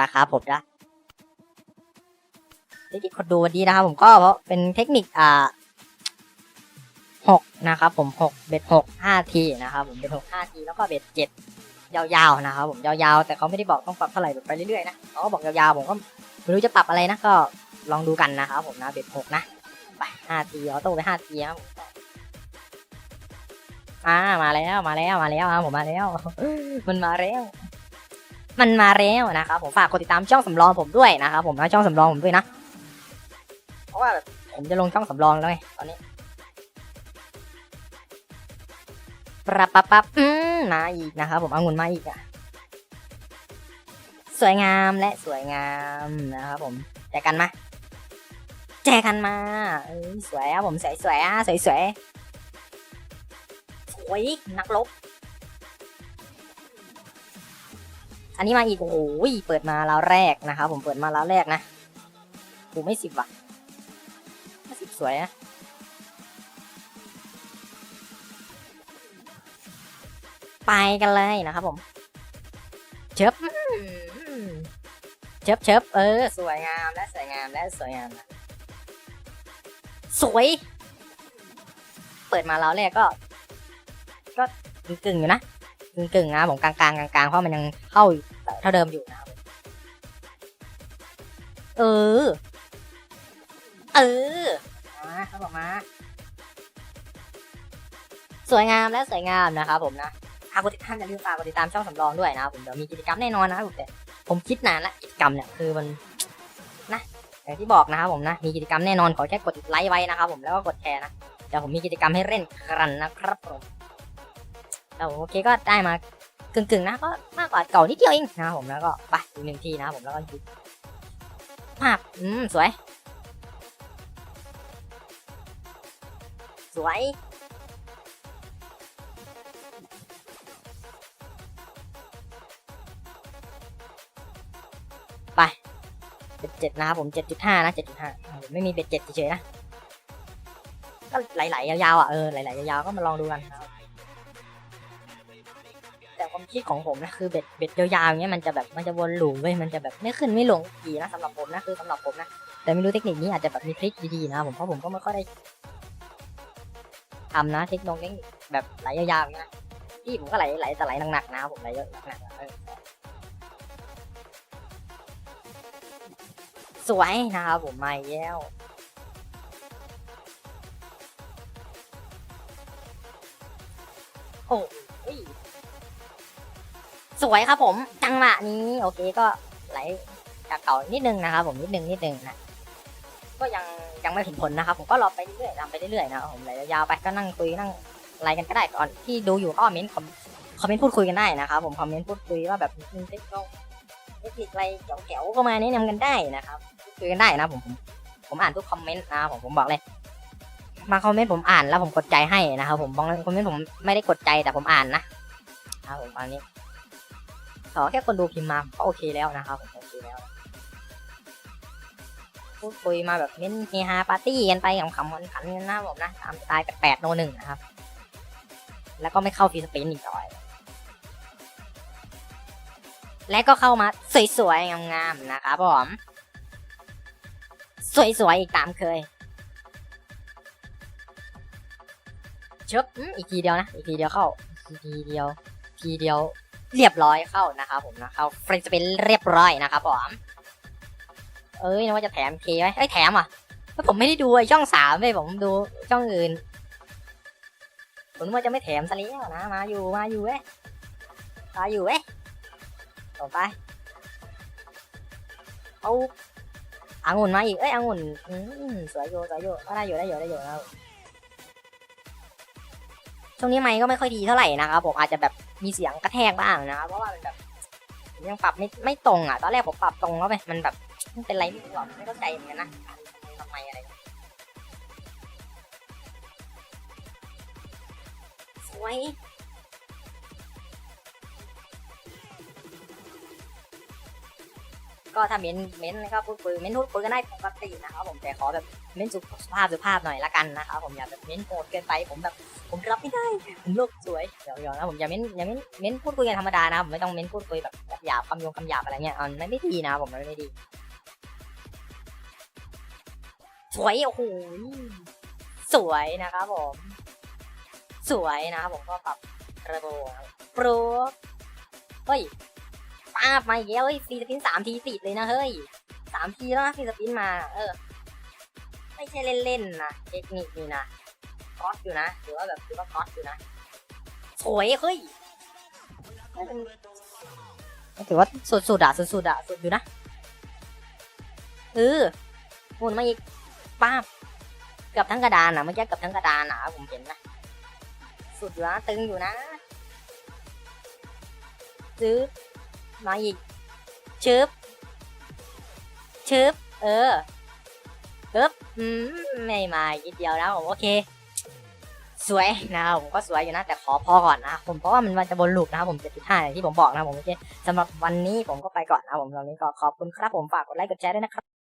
นะครับผมนะเทคนิคคนดูวันนี้นะครับ ผมก็เพราะเป็นเทคนิคอ่าหกนะครับ ผมหกเบ็ดหกห้าทีนะครับ ผมเบ็ดหกห้าทีแล้วก็เบ็ดเจ็ดยาวๆนะครับ ผมยาวๆ แต่เขาไม่ได้บอกต้องปรับเท่าไหร่แบบไปเรื่อยๆนะเขาก็บอกยาวๆผมก็ไม่รู้จะปรับอะไรนะก็ลองดูกันนะครับ ผมนะเบ็ดหกนะไปห้าทีออโต้ไปห้าทีครับมอ่ามาแล้วมาแล้วมาแล้วครับผมมาแล้ว มันมาแล้ว มันมาแล้วนะครับผมฝากกดติดตามช่องสำรองผมด้วยนะครับผมนะช่องสำรองผมด้วยนะ เพราะว่าแบบผมจะลงช่องสำรองแล้วไงตอนนี้ปรับปับปับอืมมาอีกนะครับผมเอางุนมาอีกอะสวยงามและสวยงามนะครับผมแจกกันมาแจกกันมาเอ้ยสวยอะผมสวยสวยอะสวยสวยสวยนักลบ อันนี้มาอีก โอ้โหเปิดมาแล้วแรกนะครับผมเปิดมาแล้วแรกนะกูไม่สิบว่ะไม่สิบสวยนะไปกันเลยนะครับผม เชิบเชิบเชิบเออ สวยงามและสวยงามและสวยงามนะสวย เปิดมาแล้วแรกก็ ก็กึ่งๆอยู่นะ กึ่งๆนะผมกลางๆกลางๆเพราะมันยังเข้าเท่าเดิมอยู่นะเออ เออมาครับผมมา สวยงามและสวยงามนะครับผมนะหากกดติดตามอย่าลืมฝากกดติดตามช่องสำรองด้วยนะครับผมเดี๋ยวมีกิจกรรมแน่นอนนะครับผมแต่ผมคิดนานละกิจกรรมเนี่ยคือมันนะอย่างที่บอกนะครับผมนะ มีกิจกรรมแน่นอนขอแค่กดไลค์ไว้นะครับผมแล้วก็กดแชร์นะเดี๋ยวผมมีกิจกรรมให้เล่นกันนะครับผม แล้วโอเคก็ได้มากึ่งๆนะก็มากกว่าเก่านิดเดียวเองนะผมแล้วก็ไปอีกหนึ่งทีนะผมแล้วก็ยุดภาพอืมสวย สวยไปเบ็ดเจ็ดนะครับผมเจ็ดจุดห้านะเจ็ดจุดห้าผมไม่มีเบ็ดเจ็ดเฉยๆนะก็ไหลๆยาวๆอะเออไหลๆยาวๆก็มาลองดูกันครับ ความคิดของผมนะคือเบ็ดเบ็ดยาวๆอย่างเงี้ยมันจะแบบมันจะวนหลูปเว้ยมันจะแบบไม่ขึ้นไม่ลงดีนะสำหรับผมนะคือสำหรับผมนะแต่ไม่รู้เทคนิคนี้อาจจะแบบมีทริคดีๆนะผมเพราะผมก็ไม่ค่อยได้ทำนะเทคโนโลยีแบบไหลยาวๆอย่างเงี้ยนะพี่ผมก็ไหลไหลแต่ไหลหนักๆนะผมไหลเยอะหนักๆเออสวยนะครับผมมาอีกแล้วโอ้ย สวยครับผมจังหวะนี้โอเคก็ไหลจากเก่านิดนึงนะครับผมนิดนึงนิดนึงนะก็ยังยังไม่เห็นผลนะครับ ผมก็รอไปเรื่อยๆทำไปเรื่อยๆนะครับผมไหลยาวไปก็นั่งคุยนั่งอะไรกันก็ได้ก่อนที่ดูอยู่ก็คอมเมนต์คอมเมนต์พูดคุยกันได้นะครับผมคอมเมนต์พูดคุยว่าแบบมีเทคโนเทคนิคอะไรเก๋วๆก็มาแนะนำกันได้นะครับคุยกันได้นะผมผมอ่านทุกคอมเมนต์นะผมผมบอกเลยบางคอมเมนต์ผมอ่านแล้วผมกดใจให้นะครับผมบางคอมเมนต์ผมไม่ได้กดใจแต่ผมอ่านนะครับผมตอนนี้ ขอแค่คนดูพิมพ์มาก็โอเคแล้วนะครับผมโอเคแล้ว พูดคุยมาแบบเน้นเฮฮาปาร์ตี้กันไปขำๆกันขันกันนะผมนะตามสไตล์แปดโนหนึ่งนะครับ แล้วก็ไม่เข้าฟรีสปินอีกต่อยและก็เข้ามาสวยๆ งามๆ นะครับผม สวยๆ อีกตามเคยชึบอืมอีกทีเดียวนะ อีกทีเดียวเข้า อีกทีเดียว ทีเดียว เรียบร้อยเข้านะครับผมนะเข้าเฟรนจะเป็นเรียบร้อยนะครับผมเอ้ยนึกว่าจะแถมเคไหมไอ้แถมอะแล้วผมไม่ได้ดูไอ้ช่องสามเลยผมดูช่องอื่นผมนึกว่าจะไม่แถมซะแล้วนะ มาอยู่มาอยู่เว้ยมาอยู่เว้ยต่อไปเอาอางุ่นมาอีกเอ้ยอางุ่นสวยอยู่สวยอยู่ก็ได้อยู่ได้อยู่ได้อยู่แล้วช่วงนี้ไมค์ก็ไม่ค่อยดีเท่าไหร่นะครับผมอาจจะแบบ มีเสียงกระแทกบ้างนะเพราะว่ามันแบบยังปรับไม่ไม่ตรงอะตอนแรกผมปรับตรงแล้วไปมันแบบเป็นไรไม่รู้หรอกไม่เข้าใจเหมือนกันนะทำไมอะไรสวยก็ถ้าเม้นเม้นแล้วก็พูดคุยเม้นพูดคุยกันได้ปกตินะครับผมแต่ขอแบบเม้นสุภาพสุภาพหน่อยละกันนะครับผมอย่าแบบเม้นโหดเกินไปผมแบบ รับไม่ได้ผมโลกสวยเดี๋ยวๆนะผมอย่าเม้นอย่าเม้นเม้นพูดคุยกันธรรมดานะผมไม่ต้องเม้นพูดคุยแบบแบบหยาบคำยงคำหยาบอะไรเงี้ยมันไม่ได้ดีนะผมมันไม่ดี สวยโอ้โหสวยนะครับผม สวยนะครับผมก็ปรับระบบโปรเฮ้ยป้าบมาอีกแล้วเฮ้ยฟรีสปินสามทีติดเลยนะเฮ้ยสามทีแล้วนะฟรีสปินมา เออ ไม่ใช่เล่นๆนะเทคนิคนี่นะ ก๊อตอยู่นะถือว่าแบบถือว่าก๊อตอยู่นะสวยเฮ้ยถือว่าสุดๆอะสุดๆอะสุดอยู่นะเออหมุนมาอีกป้าบเกือบทั้งกระดานอะเมื่อกี้เกือบทั้งกระดานอะผมเห็นนะ สุดอยู่นะตึงอยู่นะซื้อมาอีกชึบชึบเออปึ๊บอืมไม่มาอีกนิดเดียวนะผมโอเค สวยนะครับผมก็สวยอยู่นะแต่ขอพอก่อนนะผมเพราะว่ามันมันจะบนลูปนะครับผม7.5อย่างที่ผมบอกนะผมโอเคสำหรับวันนี้ผมก็ไปก่อนนะผมตอนนี้ก็ขอบคุณครับผมฝากกดไลค์กดแชร์ด้วยนะครับ